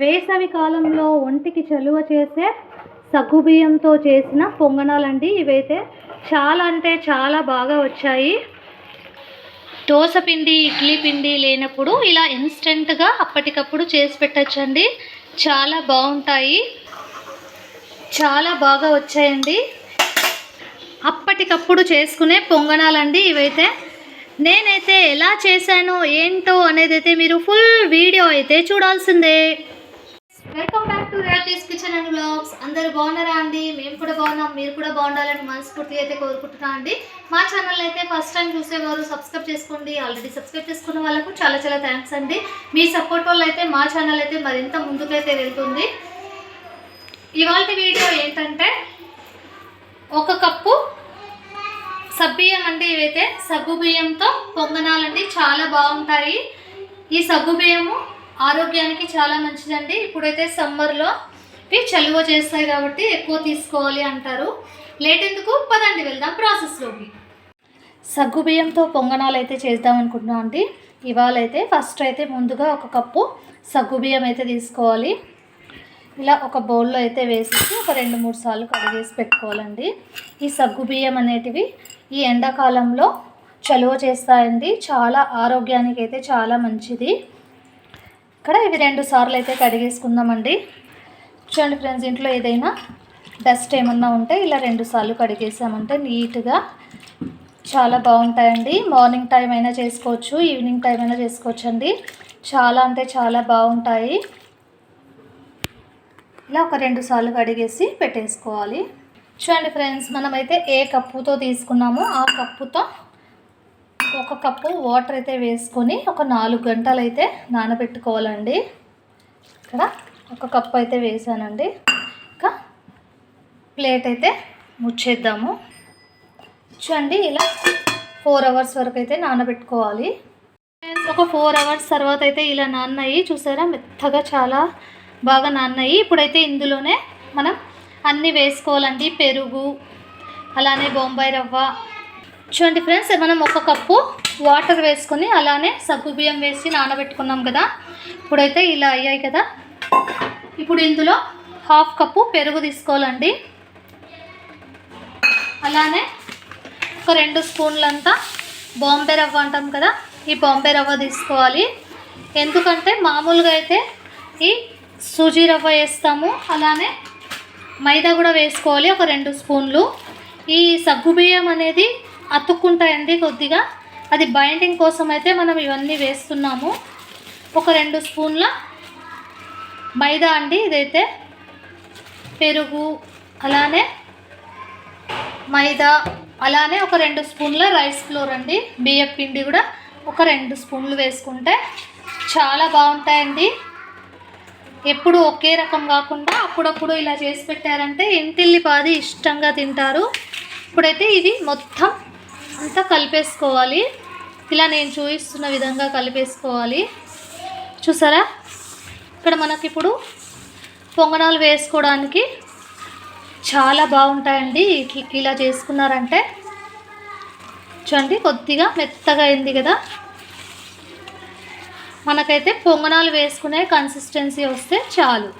వేసవి కాలంలో ఒంటికి చలువ చేసే సగ్గుబియ్యంతో చేసిన పొంగనాలండి. ఇవైతే చాలా అంటే చాలా బాగా వచ్చాయి. దోశ పిండి ఇడ్లీ పిండి లేనప్పుడు ఇలా ఇన్స్టెంట్గా అప్పటికప్పుడు చేసి పెట్టచ్చండి. చాలా బాగుంటాయి. చాలా బాగా వచ్చాయండి. అప్పటికప్పుడు చేసుకునే పొంగనాలండి ఇవైతే. నేనైతే ఎలా చేశానో ఏంటో అనేది అయితే మీరు ఫుల్ వీడియో అయితే చూడాల్సిందే. Welcome back to Rajesh kitchen and blogs అందరూ బాగున్నారా అండి? మేము కూడా బాగున్నాం. మీరు కూడా బాగుండాలని మనస్ఫూర్తిగా అయితే కోరుకుంటున్నా అండి. మా ఛానల్ అయితే ఫస్ట్ టైం చూసేవారు సబ్స్క్రైబ్ చేసుకోండి. ఆల్రెడీ సబ్స్క్రైబ్ చేసుకున్న వాళ్ళకు చాలా చాలా థ్యాంక్స్ అండి. మీ సపోర్ట్ వల్ల అయితే మా ఛానల్ అయితే మరింత ముందుకైతే వెళ్తుంది. ఇవాళ వీడియో ఏంటంటే ఒక కప్పు సబ్బియ్యం అండి ఇవైతే. సగ్గు బియ్యంతో పొంగనాలండి. చాలా బాగుంటాయి. ఈ సగ్గు బియ్యము ఆరోగ్యానికి చాలా మంచిదండి. ఇప్పుడైతే సమ్మర్లో ఇవి చలువ చేస్తాయి కాబట్టి ఎక్కువ తీసుకోవాలి అంటారు. లేట్ ఎందుకు? పదండి వెళ్దాం ప్రాసెస్లోకి. సగ్గుబియ్యంతో పొంగనాలు అయితే చేద్దాం అనుకుంటున్నాం అండి. ఇవాళ అయితే ఫస్ట్ అయితే ముందుగా ఒక కప్పు సగ్గుబియ్యం అయితే తీసుకోవాలి. ఇలా ఒక బౌల్లో అయితే వేసేసి ఒక రెండు మూడు సార్లు కడిగేసి పెట్టుకోవాలండి. ఈ సగ్గుబియ్యం అనేటివి ఈ ఎండాకాలంలో చలువ చేస్తాయండి. చాలా ఆరోగ్యానికి అయితే చాలా మంచిది. ఇక్కడ ఇవి రెండు సార్లు అయితే కడిగేసుకుందామండి. చూడండి ఫ్రెండ్స్ ఇంట్లో ఏదైనా డస్ట్ ఏమన్నా ఉంటే ఇలా రెండు సార్లు కడిగేసామంటే నీట్గా చాలా బాగుంటాయండి. మార్నింగ్ టైం అయినా చేసుకోవచ్చు ఈవినింగ్ టైం అయినా చేసుకోవచ్చు అండి చాలా అంటే చాలా బాగుంటాయి. ఇలా ఒక రెండు సార్లు కడిగేసి పెట్టేసుకోవాలి. చూడండి ఫ్రెండ్స్ మనమైతే ఏ కప్పుతో తీసుకున్నామో ఆ కప్పుతో ఒక కప్పు వాటర్ అయితే వేసుకొని ఒక నాలుగు గంటలు అయితే నానబెట్టుకోవాలండి. ఇక్కడ ఒక కప్పు అయితే వేసానండి. ఇంకా ప్లేట్ అయితే ముచ్చేద్దాము. చూడండి ఇలా ఫోర్ అవర్స్ వరకు అయితే నానబెట్టుకోవాలి. ఒక ఫోర్ అవర్స్ తర్వాత అయితే ఇలా నాన్నాయి. చూసారా? మెత్తగా చాలా బాగా నాన్నాయి. ఇప్పుడైతే ఇందులోనే మనం అన్నీ వేసుకోవాలండి. పెరుగు అలానే బొంబాయి రవ్వ చూడండి ఫ్రెండ్స్ మనం ఒక కప్పు వాటర్ వేసుకొని అలానే సగ్గు బియ్యం వేసి నానబెట్టుకున్నాం కదా. ఇప్పుడైతే ఇలా అయ్యాయి కదా. ఇప్పుడు ఇందులో హాఫ్ కప్పు పెరుగు తీసుకోవాలండి. అలానే ఒక రెండు స్పూన్లంతా బాంబే రవ్వ అంటాం కదా ఈ బాంబే రవ్వ తీసుకోవాలి. ఎందుకంటే మామూలుగా అయితే ఈ సూజీ రవ్వ వేస్తాము అలానే మైదా కూడా వేసుకోవాలి ఒక రెండు స్పూన్లు. ఈ సగ్గుబియ్యం అనేది అతుక్కుంటాయండి కొద్దిగా. అది బైండింగ్ కోసం అయితే మనం ఇవన్నీ వేస్తున్నాము. ఒక రెండు స్పూన్ల మైదా అండి ఇదైతే. పెరుగు అలానే మైదా అలానే ఒక రెండు స్పూన్ల రైస్ ఫ్లోర్ అండి. బియ్యం పిండి కూడా ఒక రెండు స్పూన్లు వేసుకుంటే చాలా బాగుంటాయండి. ఎప్పుడు ఒకే రకం కాకుండా అప్పుడప్పుడు ఇలా చేసి పెట్టారంటే ఇంటిల్లిపాది ఇష్టంగా తింటారు. ఇప్పుడైతే ఇది మొత్తం అంతా కలిపేసుకోవాలి. ఇలా నేను చూపిస్తున్న విధంగా కలిపేసుకోవాలి. చూసారా? ఇక్కడ మనకి ఇప్పుడు పొంగనాలు వేసుకోవడానికి చాలా బాగుంటాయండి. ఇలా చేసుకున్నారంటే. చూడండి కొద్దిగా మెత్తగా అయింది కదా. మనకైతే పొంగనాలు వేసుకునే కన్సిస్టెన్సీ వస్తే చాలు.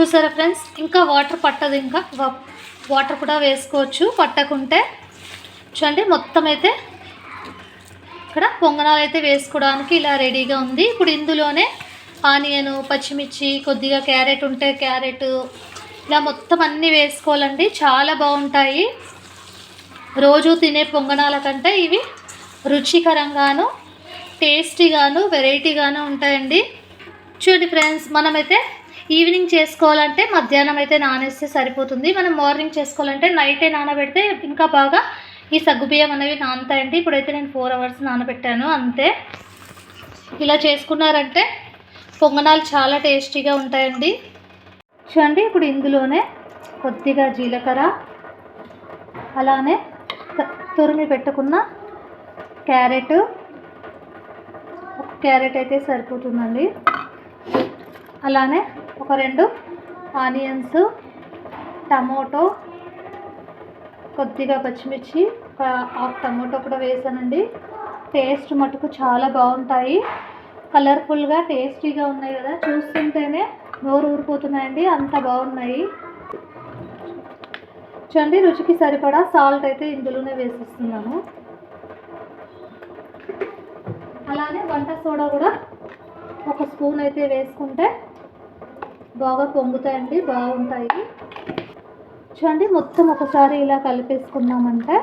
చూసారా ఫ్రెండ్స్? ఇంకా వాటర్ పట్టదు ఇంకా. వా- వాటర్ కూడా వేసుకోవచ్చు. పట్టకుంటే చూడండి మొత్తం అయితే ఇక్కడ పొంగనాలు అయితే వేసుకోవడానికి ఇలా రెడీగా ఉంది. ఇప్పుడు ఇందులోనే ఆనియన్ పచ్చిమిర్చి కొద్దిగా క్యారెట్ ఉంటే క్యారెట్ ఇలా మొత్తం అన్నీ వేసుకోవాలండి. చాలా బాగుంటాయి. రోజు తినే పొంగనాల కంటే ఇవి రుచికరంగాను టేస్టీగాను వెరైటీగాను ఉంటాయండి. చూడండి ఫ్రెండ్స్ మనమైతే ఈవినింగ్ చేసుకోవాలంటే మధ్యాహ్నం అయితే నానేస్తే సరిపోతుంది. మనం మార్నింగ్ చేసుకోవాలంటే నైటే నానబెడితే ఇంకా బాగా ఈ సగ్గుబియ్యం అనేవి నానుతాయండి ఇప్పుడైతే నేను ఫోర్ అవర్స్ నానబెట్టాను అంతే. ఇలా చేసుకున్నారంటే పొంగనాలు చాలా టేస్టీగా ఉంటాయండి. చూడండి ఇప్పుడు ఇందులోనే కొద్దిగా జీలకర్ర అలానే తురిమి పెట్టుకున్న క్యారెట్ ఒక క్యారెట్ అయితే సరిపోతుందండి. అలానే ఒక రెండు ఆనియన్స్ టమోటో కొద్దిగా పచ్చిమిర్చి ఒక హాఫ్ టమోటో కూడా వేసానండి. టేస్ట్ మటుకు చాలా బాగుంటాయి. కలర్ఫుల్గా టేస్టీగా ఉన్నాయి కదా. చూస్తుంటేనే నోరు ఊరిపోతున్నాయండి. అంత బాగున్నాయి. చూడండి రుచికి సరిపడా సాల్ట్ అయితే ఇందులోనే వేసిస్తున్నాము అలానే వంట సోడా కూడా ఒక స్పూన్ అయితే వేసుకుంటే బాగా పొంగుతాయండి బాగుంటాయి. చూడండి మొత్తం ఒకసారి ఇలా కలిపేసుకున్నామంటే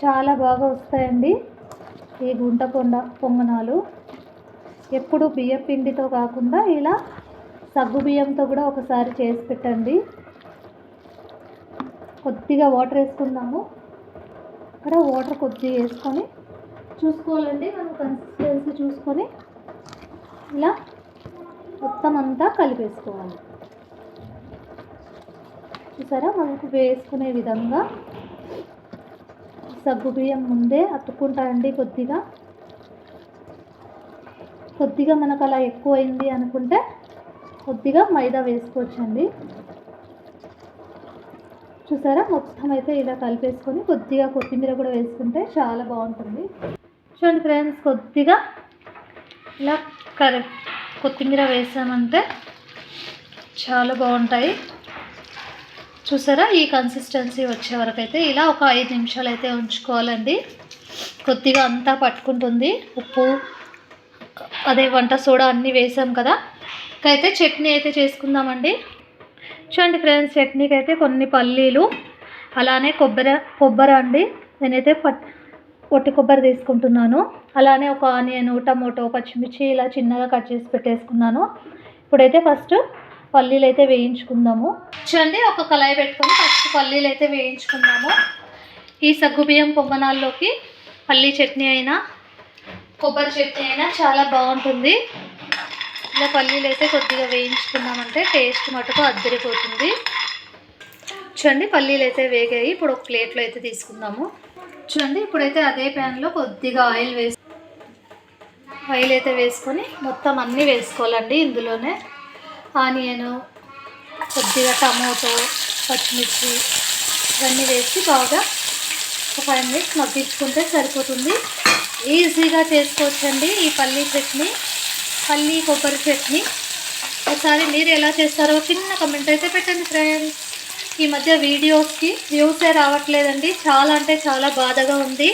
చాలా బాగా వస్తాయండి. ఈ గుంట పొండ పొంగనాలు. ఎప్పుడు బియ్యం పిండితో కాకుండా ఇలా సగ్గు బియ్యంతో కూడా ఒకసారి చేసి పెట్టండి. కొద్దిగా వాటర్ వేసుకుందాము. ఇక్కడ వాటర్ కొద్దిగా వేసుకొని చూసుకోవాలండి. మనం కన్సిస్టెన్సీ చూసుకొని ఇలా మొత్తం అంతా కలిపేసుకోవాలి. చూసారా? మనకు వేసుకునే విధంగా సగ్గు బియ్యం ముందే అతుక్కుంటాయండి కొద్దిగా. కొద్దిగా మనకు అలా ఎక్కువైంది అనుకుంటే కొద్దిగా మైదా వేసుకోవచ్చండి. చూసారా? మొత్తం అయితే ఇలా కలిపేసుకొని కొద్దిగా కొత్తిమీర కూడా వేసుకుంటే చాలా బాగుంటుంది. చూడండి ఫ్రెండ్స్ కొద్దిగా ఇలా కరెక్ట్ కొత్తిమీర వేసామంటే చాలా బాగుంటాయి. చూసారా? ఈ కన్సిస్టెన్సీ వచ్చే వరకు అయితే ఇలా ఒక ఐదు నిమిషాలు అయితే ఉంచుకోవాలండి. కొద్దిగా అంతా పట్టుకుంటుంది. ఉప్పు అదే వంట సోడా అన్నీ వేసాం కదా. అయితే చట్నీ అయితే చేసుకుందామండి. చూడండి ఫ్రెండ్స్ చట్నీకి అయితే కొన్ని పల్లీలు అలానే కొబ్బరి కొబ్బరి అండి. నేనైతే పట్ పొట్టి కొబ్బరి తీసుకుంటున్నాను. అలానే ఒక ఆనియన్ టమోటో పచ్చిమిర్చి ఇలా చిన్నగా కట్ చేసి పెట్టేసుకున్నాను. ఇప్పుడైతే ఫస్ట్ పల్లీలు అయితే వేయించుకుందాము. చూడండి ఒక కళాయి పెట్టుకొని ఫస్ట్ పల్లీలు అయితే వేయించుకుందాము. ఈ సగ్గుబియ్యం పొంగనాల్లోకి పల్లీ చట్నీ అయినా కొబ్బరి చట్నీ అయినా చాలా బాగుంటుంది. ఇలా పల్లీలు అయితే కొద్దిగా వేయించుకున్నామంటే టేస్ట్ మటుకు అద్దరిపోతుంది. చూడండి పల్లీలు అయితే వేగాయి. ఇప్పుడు ఒక ప్లేట్లో అయితే తీసుకుందాము. చూడండి ఇప్పుడైతే అదే ప్యాన్లో కొద్దిగా ఆయిల్ వేసి ఆయిల్ అయితే వేసుకొని మొత్తం అన్నీ వేసుకోవాలండి ఇందులోనే. ఆనియను కొద్దిగా టమోటో పచ్చిమిర్చి ఇవన్నీ వేసి బాగా ఒక ఫైవ్ మినిట్స్ మగ్గించుకుంటే సరిపోతుంది. ఈజీగా చేసుకోవచ్చండి ఈ పల్లీ చట్నీ. పల్లీ కొబ్బరి చట్నీ. ఒకసారి మీరు ఎలా చేస్తారో చిన్న కమెంట్ అయితే పెట్టండి ఫ్రెండ్స్ ఈ మధ్య వీడియోస్కి వ్యూసే రావట్లేదండి. చాలా అంటే చాలా బాధగా ఉంది.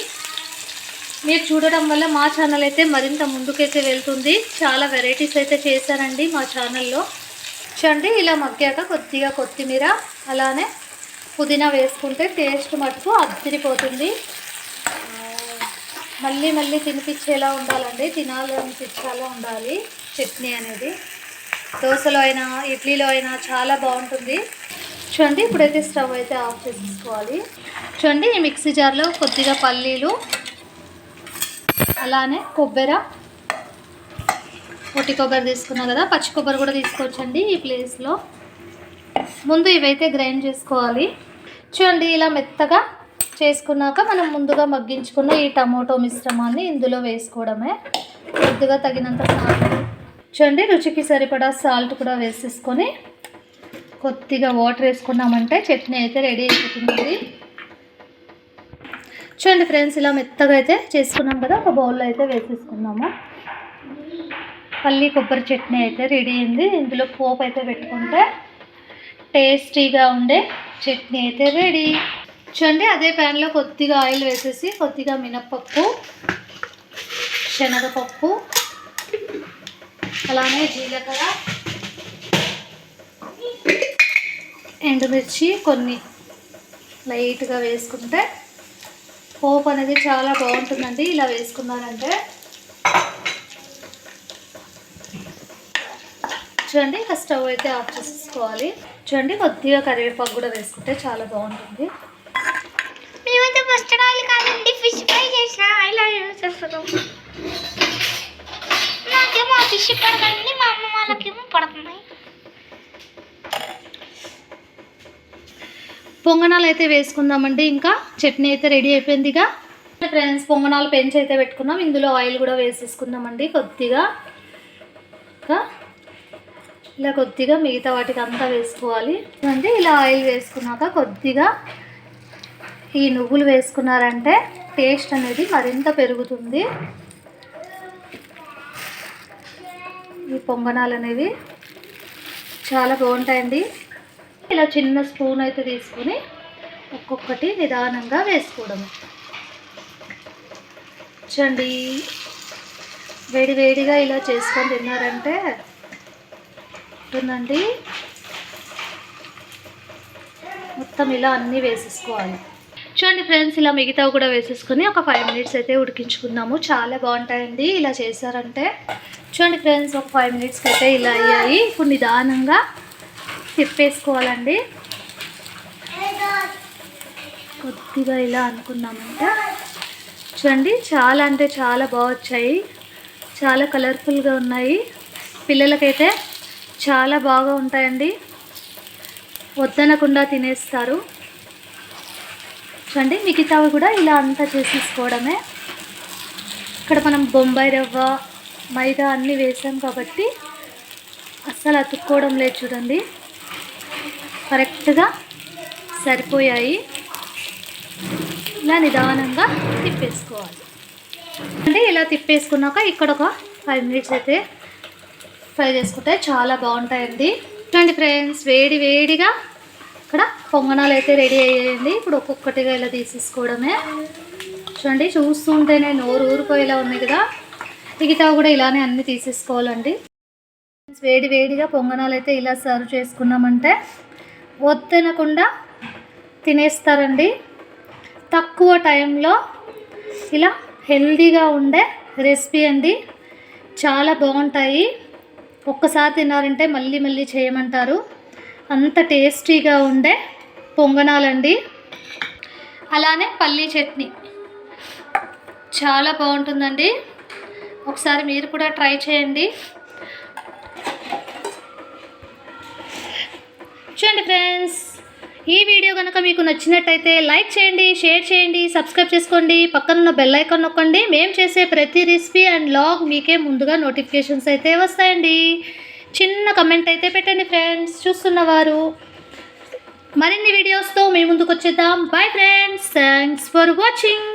మీరు చూడడం వల్ల మా ఛానల్ అయితే మరింత ముందుకైతే వెళ్తుంది. చాలా వెరైటీస్ అయితే చేశానండి మా ఛానల్లో చూడండి ఇలా మగ్గాక కొద్దిగా కొత్తిమీర అలానే పుదీనా వేసుకుంటే టేస్ట్ మటుకు అద్దరిపోతుంది. మళ్ళీ మళ్ళీ తినిపించేలా ఉండాలండి తినాలనిపించేలా ఉండాలి చట్నీ అనేది. దోశలో అయినా ఇడ్లీలో అయినా చాలా బాగుంటుంది. చూడండి ఇప్పుడైతే స్టవ్ అయితే ఆఫ్ చేసేసుకోవాలి. చూడండి ఈ మిక్సీ జార్లో కొద్దిగా పల్లీలు అలానే కొబ్బరి పొట్టి కొబ్బరి తీసుకున్నా కదా పచ్చి కొబ్బరి కూడా తీసుకోవచ్చండి ఈ ప్లేస్లో ముందు ఇవైతే గ్రైండ్ చేసుకోవాలి. చూడండి ఇలా మెత్తగా చేసుకున్నాక మనం ముందుగా మగ్గించుకున్న ఈ టమోటో మిశ్రమాన్ని ఇందులో వేసుకోవడమే. కొద్దిగా తగినంత సాల్ట్ చూడండి రుచికి సరిపడా సాల్ట్ కూడా వేసేసుకొని కొద్దిగా వాటర్ వేసుకున్నామంటే చట్నీ అయితే రెడీ అయిపోతుంది. చూడండి ఫ్రెండ్స్ ఇలా మెత్తగా అయితే చేసుకున్నాం కదా ఒక బౌల్లో అయితే వేసేసుకున్నాము. పల్లి కొబ్బరి చట్నీ అయితే రెడీ అయింది. ఇందులో పోపు అయితే పెట్టుకుంటే టేస్టీగా ఉండే చట్నీ అయితే రెడీ. చూడండి అదే ప్యాన్లో కొద్దిగా ఆయిల్ వేసేసి కొద్దిగా మినప్పప్పు శనగపప్పు అలానే జీలకర్ర ఎండుమిర్చి కొన్ని లైట్గా వేసుకుంటే పోపు అనేది చాలా బాగుంటుందండి. ఇలా వేసుకున్నారంటే చూడండి ఇక స్టవ్ అయితే ఆఫ్ చేసేసుకోవాలి. చూడండి కొద్దిగా కరివేపాకు కూడా వేసుకుంటే చాలా బాగుంటుంది. మేమైతే మస్టర్డ్ ఆయిల్ కాదండి ఫిష్ ఫ్రై చేసిన. ఆయిల్ యూజ్ చేస్తాం నాకేమో ఆ ఫిష్ పడదండి మా అమ్మ వాళ్ళకేమో పడుతున్నాయి. పొంగనాలు అయితే వేసుకుందామండి ఇంకా చట్నీ అయితే రెడీ అయిపోయిందిగా ఫ్రెండ్స్ పొంగనాలు పెంచి అయితే పెట్టుకున్నాం. ఇందులో ఆయిల్ కూడా వేసేసుకుందామండి కొద్దిగా. ఇంకా ఇలా కొద్దిగా మిగతా వాటికి అంతా వేసుకోవాలి. అంటే ఇలా ఆయిల్ వేసుకున్నాక కొద్దిగా ఈ నువ్వులు వేసుకున్నారంటే టేస్ట్ అనేది మరింత పెరుగుతుంది. ఈ పొంగనాలు అనేవి చాలా బాగుంటాయండి. ఇలా చిన్న స్పూన్ అయితే తీసుకొని ఒక్కొక్కటి నిదానంగా వేసుకోవడం చండి వేడి వేడిగా ఇలా చేసుకొని తిన్నారంటే ఉంటుందండి మొత్తం ఇలా అన్నీ వేసేసుకోవాలి. చూడండి ఫ్రెండ్స్ ఇలా మిగతావి కూడా వేసేసుకొని ఒక ఫైవ్ మినిట్స్ అయితే ఉడికించుకున్నాము. చాలా బాగుంటాయండి ఇలా చేశారంటే. చూడండి ఫ్రెండ్స్ ఒక ఫైవ్ మినిట్స్కి అయితే ఇలా అయ్యాయి. ఇప్పుడు నిదానంగా తిప్పేసుకోవాలండి. కొద్దిగా ఇలా అనుకున్నామంటే. చూడండి చాలా అంటే చాలా బాగా వచ్చాయి. చాలా కలర్ఫుల్గా ఉన్నాయి. పిల్లలకైతే చాలా బాగా ఉంటాయండి. వద్దనకుండా తినేస్తారు. చూడండి మిగతావి కూడా ఇలా అంతా చేసేసుకోవడమే. ఇక్కడ మనం బొంబాయి రవ్వ మైదా అన్నీ వేసాం కాబట్టి అస్సలు అతుక్కోవడం లేదు చూడండి. కరెక్ట్గా సరిపోయాయి. ఇలా నిదానంగా తిప్పేసుకోవాలి. అంటే ఇలా తిప్పేసుకున్నాక ఇక్కడ ఒక ఫైవ్ మినిట్స్ అయితే ఫ్రై చేసుకుంటే చాలా బాగుంటాయండి. చూడండి ఫ్రెండ్స్ వేడి వేడిగా ఇక్కడ పొంగనాలు అయితే రెడీ అయ్యాయండి. ఇప్పుడు ఒక్కొక్కటిగా ఇలా తీసేసుకోవడమే. చూడండి చూస్తుంటేనే నోరు ఊరిపోయేలా ఉన్నాయి కదా. మిగతా కూడా ఇలానే అన్నీ తీసేసుకోవాలండి. వేడి వేడిగా పొంగనాలు అయితే ఇలా సర్వ్ చేసుకున్నామంటే వద్దనకుండా తినేస్తారండి. తక్కువ టైంలో ఇలా హెల్దీగా ఉండే రెసిపీ అండి. చాలా బాగుంటాయి. ఒక్కసారి తిన్నారంటే మళ్ళీ మళ్ళీ చేయమంటారు. అంత టేస్టీగా ఉండే పొంగనాలండి. అలానే పల్లీ చట్నీ. చాలా బాగుంటుందండి. ఒకసారి మీరు కూడా ట్రై చేయండి. చూడండి ఫ్రెండ్స్. ఈ వీడియో కనుక మీకు నచ్చినట్టయితే లైక్ చేయండి షేర్ చేయండి సబ్స్క్రైబ్ చేసుకోండి పక్కనున్న బెల్ ఐకాన్ నొక్కండి. మేము చేసే ప్రతి రెసిపీ అండ్ లాగ్ మీకే ముందుగా నోటిఫికేషన్స్ అయితే వస్తాయండి. చిన్న కమెంట్ అయితే పెట్టండి ఫ్రెండ్స్ చూస్తున్నవారు మరిన్ని వీడియోస్తో మీ ముందుకు వచ్చేద్దాం. Bye friends thanks for watching